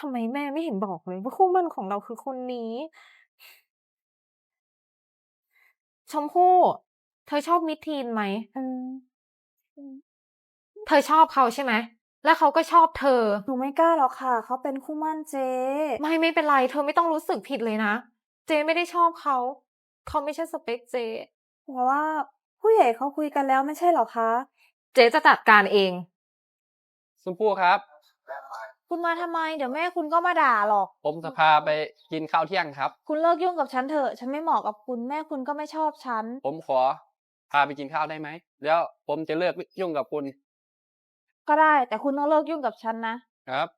ทำไมแม่ไม่เห็นบอกเลยว่าคู่หมั่นของเราคือคนนี้ ชมพู่ เธอชอบมิทีนไหมอืมอืมเธอชอบเขาใช่ไหม แล้วเขาก็ชอบเธอ หนูไม่กล้าหรอกค่ะ เขาเป็นคู่หมั่นเจ๊ไม่ไม่เป็นไร เธอไม่ต้องรู้สึกผิดเลยนะ เจไม่ได้ชอบเขา เขาไม่ใช่สเปคเจเพราะว่าผู้ใหญ่เขาคุยกันแล้วไม่ใช่เหรอคะ เจจะจัดการเอง ชมพู่ครับ คุณมาทำไม เดี๋ยวแม่คุณก็มาด่าหรอก ผมจะพาไปกินข้าวเที่ยงครับ คุณเลิกยุ่งกับฉันเถอะ ฉันไม่เหมาะกับคุณ แม่คุณก็ไม่ชอบฉัน ผมขอ พาไปกินข้าวได้ไหม แล้วผมจะเลิกยุ่งกับคุณก็ได้ แต่คุณต้องเลิกยุ่งกับฉันนะ ครับ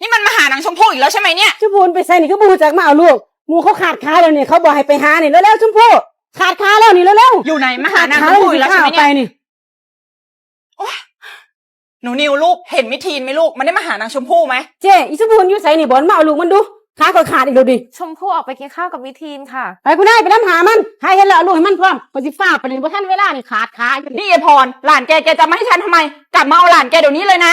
นี่มันมาหานางชมพู่อีกแล้วใช่ไหมเนี่ย ชมพูไปใส่นี่ก็บูจากมาเอาลูกหมูเขาขาดขาแล้วนี่เขาบอกให้ไปหานี่แล้วแล้วๆชมพู่ขาดขาแล้วนี่แล้วแล้วอยู่ไหนมาหานางขาชมพู่อีกแล้วใช่ไหมไปเนี่ยนี่ หนูนิวลูกเห็นมิทีนไหมลูก มันได้มาหานางชมพู่ไหมเจ๊อีชมพูอยู่ใส่นี่บอลมาเอาลูกมันดูขาก็ขาดอีกแล้วดิชมพู่ออกไปกินข้าวกับมิทีนค่ะ ไปกูได้ไปน้ำหามันหาเห็นแล้วเอาลูกให้มันพร้อมปฏิฟ้าไปเลยบ่ทันเวลานี่ขาดขาอยู่นี่ นี่ไอพรหลานแกแกจะมาให้ฉันทำไม กลับมาเอาหลานแกเดี๋ยวนี้เลยนะ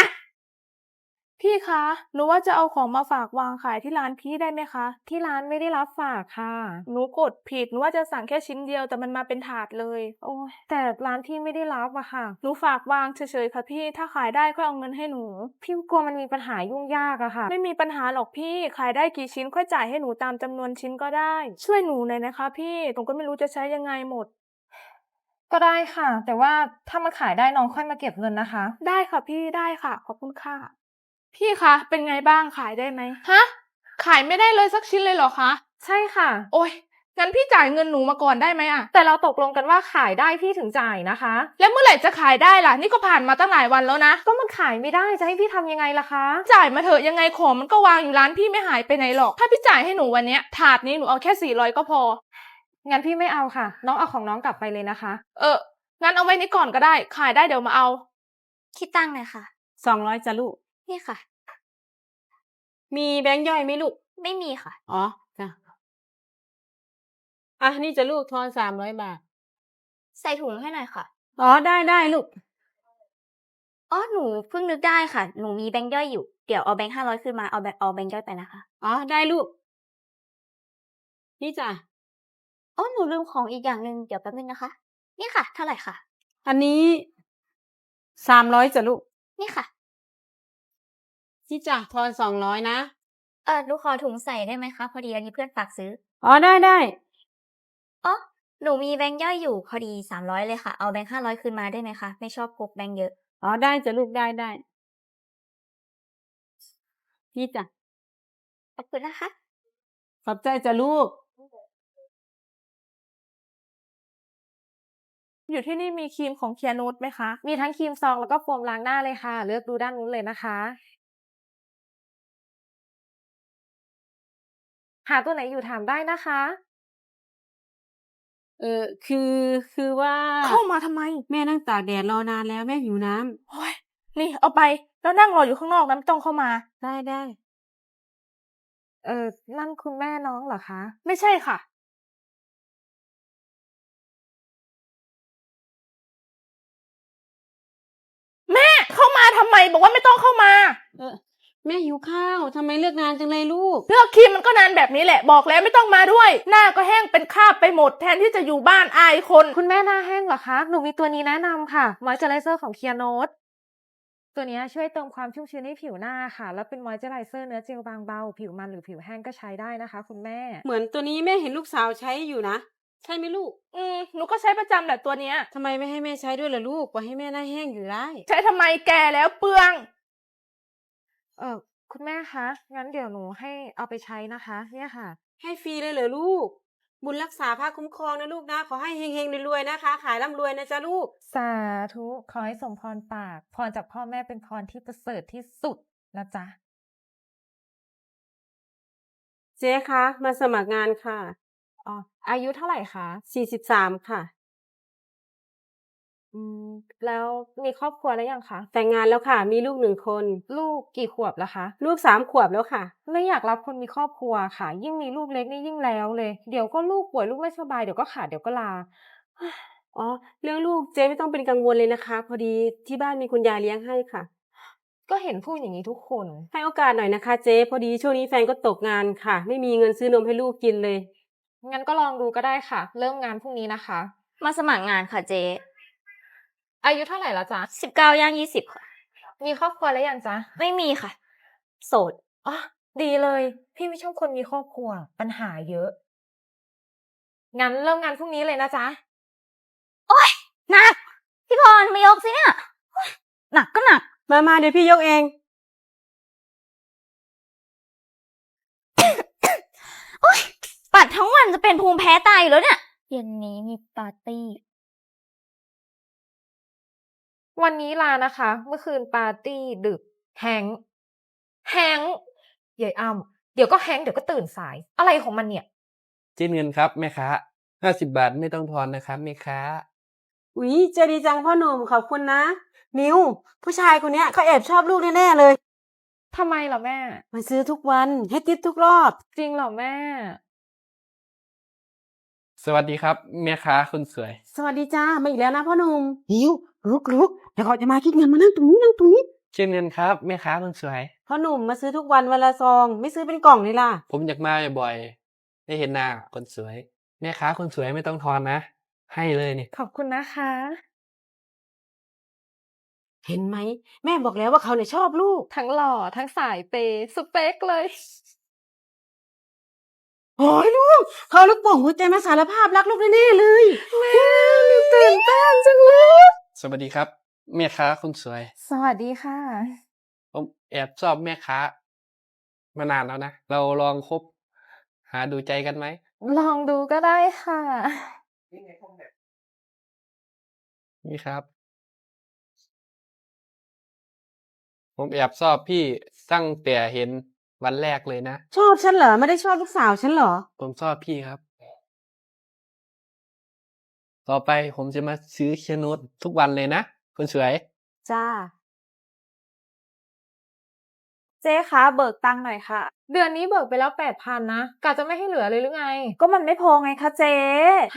พี่คะหนูว่าจะเอาของมาฝากวางขายที่ร้านพี่ได้ไหมคะ ที่ร้านไม่ได้รับฝากค่ะหนูกดผิดหนูว่าจะสั่งแค่ชิ้นเดียวแต่มันมาเป็นถาดเลย โอ้ยแต่ร้านพี่ไม่ได้รับอะค่ะหนูฝากวางเฉยๆค่ะพี่ถ้าขายได้ก็เอาเงินให้หนู พี่กลัวมันมีปัญหายุ่งยากอะค่ะ ไม่มีปัญหาหรอกพี่ขายได้กี่ชิ้นค่อยจ่ายให้หนูตามจำนวนชิ้นก็ได้ ช่วยหนูหน่อยนะคะ พี่หนูก็ไม่รู้จะใช้ยังไงหมดก็ได้ค่ะ แต่ว่าถ้ามาขายได้น้องค่อยมาเก็บเงินนะคะ ได้ค่ะพี่ได้ค่ะ ขอบคุณค่ะ พี่คะ เป็นไงบ้างขายได้ไหม ฮะ ขายไม่ได้เลยสักชิ้นเลยเหรอคะ ใช่ค่ะ โอ้ยงั้นพี่จ่ายเงินหนูมาก่อนได้ไหมอะแต่เราตกลงกันว่าขายได้พี่ถึงจ่ายนะคะ แล้วเมื่อไหร่จะขายได้ล่ะ นี่ก็ผ่านมาตั้งหลายวันแล้วนะ ก็มันขายไม่ได้จะให้พี่ทำยังไงล่ะคะ จ่ายมาเถอะยังไงของมันก็วางอยู่ร้านพี่ไม่หายไปไหนหรอก ถ้าพี่จ่ายให้หนูวันเนี้ยถาดนี้หนูเอาแค่สี่ร้อยก็พอ งั้นพี่ไม่เอาค่ะ น้องเอาของน้องกลับไปเลยนะคะ เออ งั้นเอาไว้นี้ก่อนก็ได้ ขายได้เดี๋ยวมาเอา คิดตังค์หน่อยค่ะ สองร้อยจ้ะลูก นี่ค่ะ มีแบงค์ย่อยไหมลูก ไม่มีค่ะ อ๋อจ้ะอะนี่จะลูกทอนสามร้อยบาท ใส่ถุงให้หน่อยค่ะ อ๋อได้ได้ลูก อ๋อ หนูเพิ่งนึกได้ค่ะ หนูมีแบงค์ย่อยอยู่ เดี๋ยวเอาแบงค์ห้าร้อยขึ้นมา เอาแบงค์เอาแบงค์ย่อยไปนะคะ อ๋อได้ลูก นี่จ้ะ อ๋อ หนูลืมของอีกอย่างหนึ่งเดี๋ยวแป๊บนึงนะคะ นี่ค่ะ เท่าไหร่ค่ะ อันนี้สามร้อยจ้ะลูก นี่ค่ะ นี่จ้ะทอนสองร้อยนะ เออหนูขอถุงใส่ได้ไหมคะ พอดีอันนี้เพื่อนฝากซื้อ อ๋อได้ได้อ๋อหนูมีแบงค์ย่อยอยู่พอดีสามร้อยเลยค่ะ เอาแบงค์ห้าร้อยคืนมาได้ไหมคะ ไม่ชอบพกแบงค์เยอะ อ๋อได้จ้ะลูกได้ได้นี่จ้ะขอบคุณนะคะ ขอบใจจ้ะลูก อยู่ที่นี่มีครีมของเคียนูดไหมคะ มีทั้งครีมซองแล้วก็โฟมล้างหน้าเลยค่ะ เลือกดูด้านนู้นเลยนะคะ หาตัวไหนอยู่ถามได้นะคะ เออคือคือว่าเข้ามาทำไม แม่นั่งตากแดดรอนานแล้วแม่หิวน้ำโอ้ยนี่เอาไป แล้วนั่งรออยู่ข้างนอกนะไม่ต้องเข้ามา ได้ได้ เออนั่นคุณแม่น้องเหรอคะ ไม่ใช่ค่ะ แม่เข้ามาทำไม บอกว่าไม่ต้องเข้ามา เออ แม่หิวข้าวทำไมเลือกงานจังเลยลูก เลือกครีมมันก็นานแบบนี้แหละบอกแล้วไม่ต้องมาด้วย หน้าก็แห้งเป็นคราบไปหมดแทนที่จะอยู่บ้านอายคน คุณแม่หน้าแห้งเหรอคะ หนูมีตัวนี้แนะนำค่ะมอยเจอไรเซอร์ของเคียโนตตัวเนี้ยช่วยเติมความชุ่มชื้นให้ผิวหน้าค่ะ แล้วเป็นมอยเจอไรเซอร์เนื้อเจลบางเบา ผิวมันหรือผิวแห้งก็ใช้ได้นะคะ คุณแม่ เหมือนตัวนี้แม่เห็นลูกสาวใช้อยู่นะ ใช่ไหมลูกอืมหนูก็ใช้ประจำแหละตัวเนี้ย ทำไมไม่ให้แม่ใช้ด้วยล่ะลูกปล่อยให้แม่หน้าแห้งอยู่ได้ ใช้ทำไมแก่แล้วเปลือง เออคุณแม่คะ งั้นเดี๋ยวหนูให้เอาไปใช้นะคะ เนี่ยค่ะ ให้ฟรีเลยเหรอลูก บุญรักษาภาคคุ้มครองนะลูกนะ ขอให้เฮงๆรวยๆนะคะ ขายร่ำรวยนะจ๊ะลูก สาธุขอให้สมพรปาก พรจากพ่อแม่เป็นพรที่ประเสริฐที่สุดนะจ๊ะ เจ๊คะ มาสมัครงานค่ะ อ๋อ อายุเท่าไหร่คะสี่สิบสามค่ะ อืม แล้วมีครอบครัวแล้วยังคะ แต่งงานแล้วค่ะ มีลูกหนึ่งคน ลูกกี่ขวบแล้วคะ ลูกสามขวบแล้วค่ะ ไม่อยากรับคนมีครอบครัวค่ะ ยิ่งมีลูกเล็กนี่ยิ่งแล้วเลย เดี๋ยวก็ลูกป่วยลูกไม่สบายเดี๋ยวก็ขาดเดี๋ยวก็ลา อ๋อ เรื่องลูกเจ๊ไม่ต้องเป็นกังวลเลยนะคะ พอดีที่บ้านมีคุณยายเลี้ยงให้ค่ะ ก็เห็นพูดอย่างนี้ทุกคน ให้โอกาสหน่อยนะคะ เจ๊พอดีช่วงนี้แฟนก็ตกงานค่ะ ไม่มีเงินซื้อนมให้ลูกกินเลย งั้นก็ลองดูก็ได้ค่ะ เริ่มงานพรุ่งนี้นะคะ มาสมัครงานค่ะเจ๊ อายุเท่าไหร่แล้วจ๊ะสิบเก้าย่างยี่สิบค่ะ มีครอบครัวแล้วยังจ๊ะไม่มีค่ะ โสดอ๋อดีเลย พี่ไม่ชอบคนมีครอบครัว ปัญหาเยอะ งั้นเริ่มงานพรุ่งนี้เลยนะจ๊ะหนัก พี่พรมายกสิเนี่ยหนักก็หนัก มามาเดี๋ยวพี่ยกเองปัดทั้งวันจะเป็นภูมิแพ้ตายอยู่แล้วเนี่ย เย็นนี้มีปาร์ตี้ วันนี้ลานะคะ เมื่อคืนปาร์ตี้ดึก แฮงค์แฮงค์ใหญ่อ้ำเดี๋ยวก็แฮงค์เดี๋ยวก็ตื่นสาย อะไรของมันเนี่ย จิ้นเงินครับแม่ค้าห้าสิบบาทไม่ต้องทอนนะครับแม่ค้า อุ๊ยเจดีจังพ่อหนุ่มขอบคุณนะมิว ผู้ชายคนเนี้ยเขาแอบชอบลูกแน่ๆเลย ทำไมเหรอแม่มาซื้อทุกวันให้ติปทุกรอบ จริงเหรอแม่ สวัสดีครับแม่ค้าคนสวย สวัสดีจ้ามาอีกแล้วนะพ่อหนุ่มมิวลุกลุก เดี๋ยวเขาจะมาคิดเงินมานั่งตรงนี้นั่งตรงนี้จิ้นเงินครับแม่ค้าคนสวย พ่อหนุ่มมาซื้อทุกวันวันละซอง ไม่ซื้อเป็นกล่องนี่ล่ะ ผมอยากมาบ่อยๆได้เห็นหน้าคนสวย แม่ค้าคนสวยไม่ต้องทอนนะ ให้เลยนี่ขอบคุณนะคะ เห็นไหม แม่บอกแล้วว่าเขาเนี่ยชอบลูก ทั้งหล่อทั้งสายเปย์สเปคเลย โอ้ยลูก เขาลูกโป่งหัวใจมาสารภาพรักลูกแน่ๆเลย แม่หนูตื่นเต้นจังเลย สวัสดีครับ แม่ค้าคนสวย สวัสดีค่ะ ผมแอบชอบแม่ค้ามานานแล้วนะ เราลองคบหาดูใจกันไหม ลองดูก็ได้ค่ะ นี่ครับ ผมแอบชอบพี่ตั้งแต่เห็นวันแรกเลยนะ ชอบฉันเหรอ ไม่ได้ชอบลูกสาวฉันเหรอ ผมชอบพี่ครับ ต่อไปผมจะมาซื้อเคียนุสทุกวันเลยนะ คนสวย จ้า เจ๊คะเบิกตังค์หน่อยค่ะ เดือนนี้เบิกไปแล้วแปดพันนะกะจะไม่ให้เหลือเลยหรือไง ก็มันไม่พอไงคะเจ๊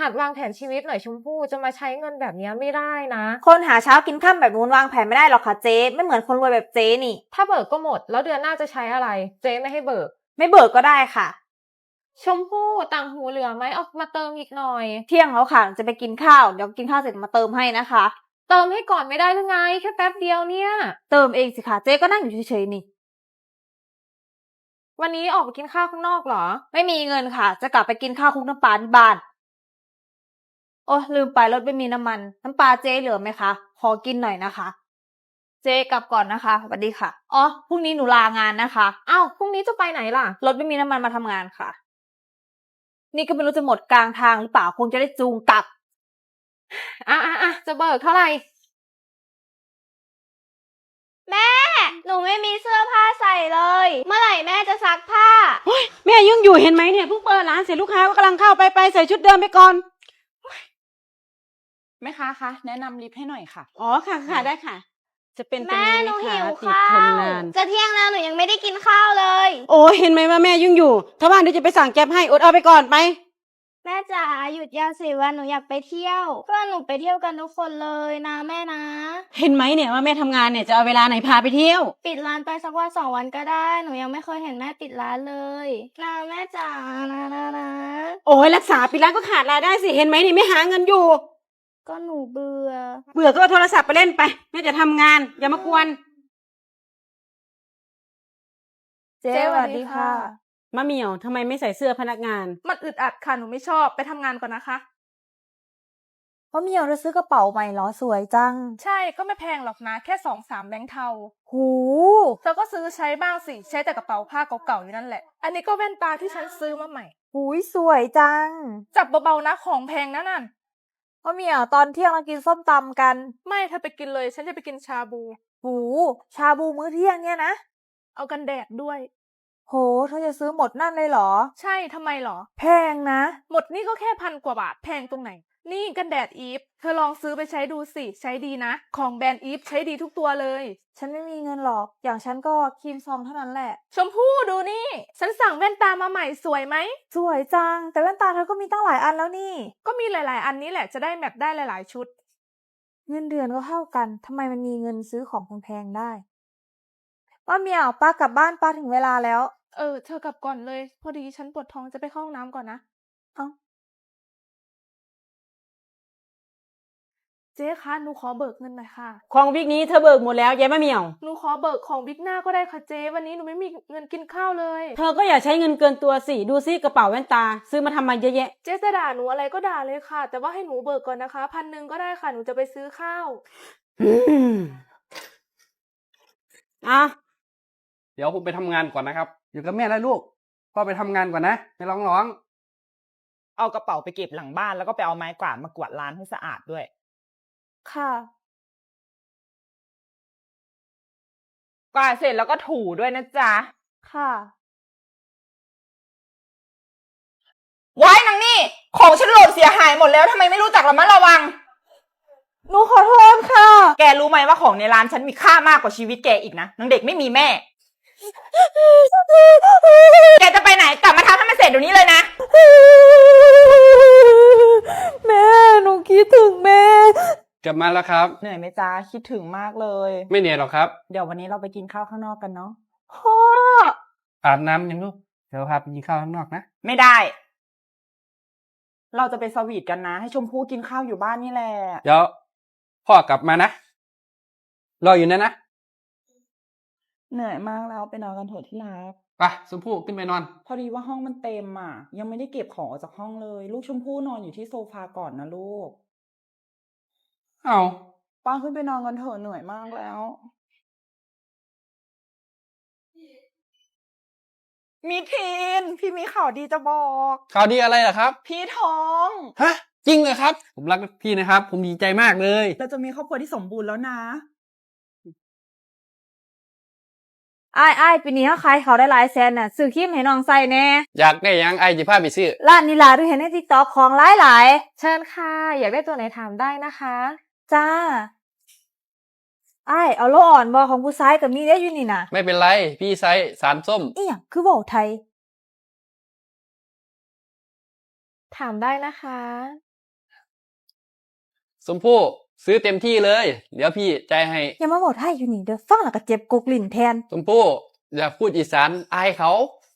หัดวางแผนชีวิตหน่อยชมพู่จะมาใช้เงินแบบนี้ไม่ได้นะ คนหาเช้ากินข้ามแบบนู้นวางแผนไม่ได้หรอกค่ะเจ๊ไม่เหมือนคนรวยแบบเจ๊นี่ ถ้าเบิกก็หมด แล้วเดือนหน้าจะใช้อะไร เจ๊ไม่ให้เบิก ไม่เบิกก็ได้ค่ะ ชมพู่ต่างหูเหลือไหมเอามาเติมอีกหน่อย เที่ยงแล้วค่ะจะไปกินข้าวเดี๋ยวกินข้าวเสร็จมาเติมให้นะคะ เติมให้ก่อนไม่ได้หรือไง แค่แป๊บเดียวเนี่ย เติมเองสิคะเจ๊ก็นั่งอยู่เฉยๆนี่ วันนี้ออกไปกินข้าวข้างนอกเหรอ ไม่มีเงินค่ะ จะกลับไปกินข้าวคลุกน้ำปลาที่บ้านโอ้ลืมไปรถไม่มีน้ำมัน น้ำปลาเจ๊เหลือไหมคะ ขอกินหน่อยนะคะ เจ๊กลับก่อนนะคะสวัสดีค่ะ อ๋อ พรุ่งนี้หนูลางานนะคะเอ้าพรุ่งนี้จะไปไหนล่ะ รถไม่มีน้ำมันมาทำงานค่ะ นี่ก็ไม่รู้จะหมดกลางทางหรือเปล่า คงจะได้จูงกลับ อะอะอะจะเบิกเท่าไหร่ แม่ หนูไม่มีเสื้อผ้าใส่เลย เมื่อไหร่แม่จะซักผ้า แม่ยุ่งอยู่เห็นไหมเนี่ยเพิ่งเปิดร้านเสร็จลูกค้าก็กำลังเข้าไปไปใส่ชุดเดิมไปก่อนแม่ค้าคะแนะนำลิฟต์ให้หน่อยค่ะ อ๋อค่ะค่ะได้ค่ะ จะเป็นตัวแม่นี้หนูไหมหิคะวติดข้าทนว นานจะเที่ยงแล้วหนูยังไม่ได้กินข้าวเลย โอ้เห็นไหมว่าแม่ยุ่งอยู่ ถ้าว่างเดี๋ยวจะไปสั่งแก๊บให้อดเอาไปก่อนไป แม่จ๋าหยุดยาวสิวันหนูอยากไปเที่ยว เพื่อนหนูไปเที่ยวกันทุกคนเลยนะแม่นะ เห็นไหมเนี่ยว่าแม่ทำงานเนี่ยจะเอาเวลาไหนพาไปเที่ยว ปิดร้านไปสักวันสองวันก็ได้ หนูยังไม่เคยเห็นแม่ปิดร้านเลยนะแม่จ๋านะนะนะโอ้ยรักษาปิดร้านก็ขาดรายได้สิเห็นไหมนี่ไม่หาเงินอยู่ ก็หนูเบื่อ เบื่อก็เอาโทรศัพท์ไปเล่นไปแม่จะทำงานอย่ามากวน เจ๊เจ๊สสวัวัสสดีดีค่ะค่ะ มะเหมียวทำไมไม่ใส่เสื้อพนักงาน มันอึดอัดค่ะ หนูไม่ชอบไปทำงานก่อนนะคะเพราะเมียวจะซื้อกระเป๋าใหม่เหรอสวยจัง ใช่ก็ไม่แพงหรอกนะ แค่สองสามแบงค์เทา หูเธอก็ซื้อใช้บ้างสิ ใช้แต่กระเป๋าผ้าเก่าๆอยู่นั่นแหละ อันนี้ก็แว่นตาที่ฉันซื้อมาใหม่ หูยสวยจังจับเบาๆนะของแพงนะนั่นเพราะเมียวตอนเที่ยงเรากินส้มตำกัน ไม่เธอไปกินเลย ฉันจะไปกินชาบู หู ชาบูมื้อเที่ยงเนี่ยนะ เอากันแดดด้วย โห เธอจะซื้อหมดนั่นเลยเหรอ ใช่ทำไมหรอ แพงนะ หมดนี่ก็แค่พันกว่าบาทแพงตรงไหน นี่กันแดดอีฟ เธอลองซื้อไปใช้ดูสิ ใช้ดีนะ ของแบรนด์อีฟใช้ดีทุกตัวเลย ฉันไม่มีเงินหรอก อย่างฉันก็ครีมซองเท่านั้นแหละ ชมพู่ดูนี่ ฉันสั่งแว่นตามาใหม่สวยไหม สวยจัง แต่แว่นตาเธอก็มีตั้งหลายอันแล้วนี่ ก็มีหลาย ๆ อันนี้แหละจะได้แมทได้หลาย ๆ ชุด เงินเดือนก็เท่ากันทำไมมันมีเงินซื้อของแพงๆได้ว่าเมียวป้ากลับบ้านป้าถึงเวลาแล้ว เออ เธอกลับก่อนเลย พอดีฉันปวดท้องจะไปเข้าห้องน้ำก่อนนะ เอ้า เจ๊คะหนูขอเบิกเงินหน่อยค่ะ ของวิกนี้เธอเบิกหมดแล้วยายมะเหมียว หนูขอเบิกของบิ๊กหน้าก็ได้ค่ะเจ๊วันนี้หนูไม่มีเงินกินข้าวเลย เธอก็อย่าใช้เงินเกินตัวสิดูซิกระเป๋าแว่นตา ซื้อมาทำไมเยอะแยะ เจ๊จะด่าหนูอะไรก็ด่าเลยค่ะ แต่ว่าให้หนูเบิกก่อนนะคะพันหนึ่งก็ได้ค่ะหนูจะไปซื้อข้าว อืมอะ เดี๋ยวผมไปทำงานก่อนนะครับ อยู่กับแม่แล้วลูกพ่อไปทำงานก่อนนะไม่ร้องร้อง เอากระเป๋าไปเก็บหลังบ้านแล้วก็ไปเอาไม้กวาดมากวาดร้านให้สะอาดด้วย ค่ะ กวาดเสร็จแล้วก็ถูด้วยนะจ๊ะ ค่ะไว้นางนี่ ของฉันหล่นเสียหายหมดแล้วทำไมไม่รู้จักระมัดระวัง หนูขอโทษค่ะ แกรู้ไหมว่าของในร้านฉันมีค่ามากกว่าชีวิตแกอีกนะนางเด็กไม่มีแม่ แกจะไปไหนกลับมาทำให้มันเสร็จเดี๋ยวนี้เลยนะ แม่หนูคิดถึงแม่ กลับมาแล้วครับ เหนื่อยไหมจ๊ะคิดถึงมากเลย ไม่เหนื่อยหรอกครับ เดี๋ยววันนี้เราไปกินข้าวข้างนอกกันเนาะพ่ออาบน้ำยังลูกเดี๋ยวพาไปกินข้าวข้างนอกนะ ไม่ได้ เราจะไปสวีทกันนะ ให้ชมพู่กินข้าวอยู่บ้านนี่แหละ เดี๋ยวพ่อกลับมานะ รออยู่นะนะ เหนื่อยมากแล้วไปนอนกันเถอะที่รัก ไปชมพู่ขึ้นไปนอน พอดีว่าห้องมันเต็มอะ ยังไม่ได้เก็บของออกจากห้องเลย ลูกชมพู่นอนอยู่ที่โซฟาก่อนนะลูกเอาป้าขึ้นไปนอนกันเถอะเหนื่อยมากแล้ว มีทีน พี่มีข่าวดีจะบอก ข่าวดีอะไรล่ะครับ พี่ท้อง ฮะ จริงเลยครับ ผมรักพี่นะครับ ผมดีใจมากเลย เราจะมีครอบครัวที่สมบูรณ์แล้วนะ อ้ายอ้ายปีนี้เขาขายเขาได้หลายแสนน่ะซื้อครีมให้น้องใส่แน่อยากได้หยังไอจิพาไปซื้อ ร้านนี้ล่ะดูเห็นในติ๊กต็อกของหลายหลายเชิญค่ะ อยากได้ตัวไหนถามได้นะคะ ๆจ้าอ้ายเอาโลอ่อนบอของผู้ชายกับมีได้อยู่นี่น่ะไม่เป็นไร พี่ไซส์สารส้ม อีหยังคือเว้าไทย ถามได้นะคะ สมพู่ ซื้อเต็มที่เลย เดี๋ยวพี่ใจายให้ อย่ามาเว้าไทยอยู่นี่เด้อฟังแล้วก็เจ็บกกลิ้นแทนสมพู่อย่าพูดอีสานอายเขา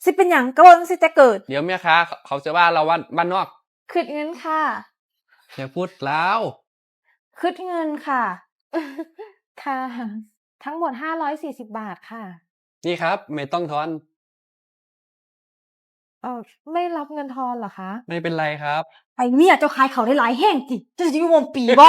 สิเป็นหยังก็บ่จังสิแต่เกิด เดี๋ยวแม่ค้าเขาจะว่าเราวันบ้านนอกคืดเงินค่ะอย่าพูดแล้วคืดเงินค่ะ ค่ะ ทั้งหมด540บาทค่ะ นี่ครับ ไม่ต้องทอน เออไม่รับเงินทอนเหรอคะ ไม่เป็นไรครับ ไอ้เนี่ยเจ้าขายเขาได้หลายแห้งจิเจะอยู่มมปีบ่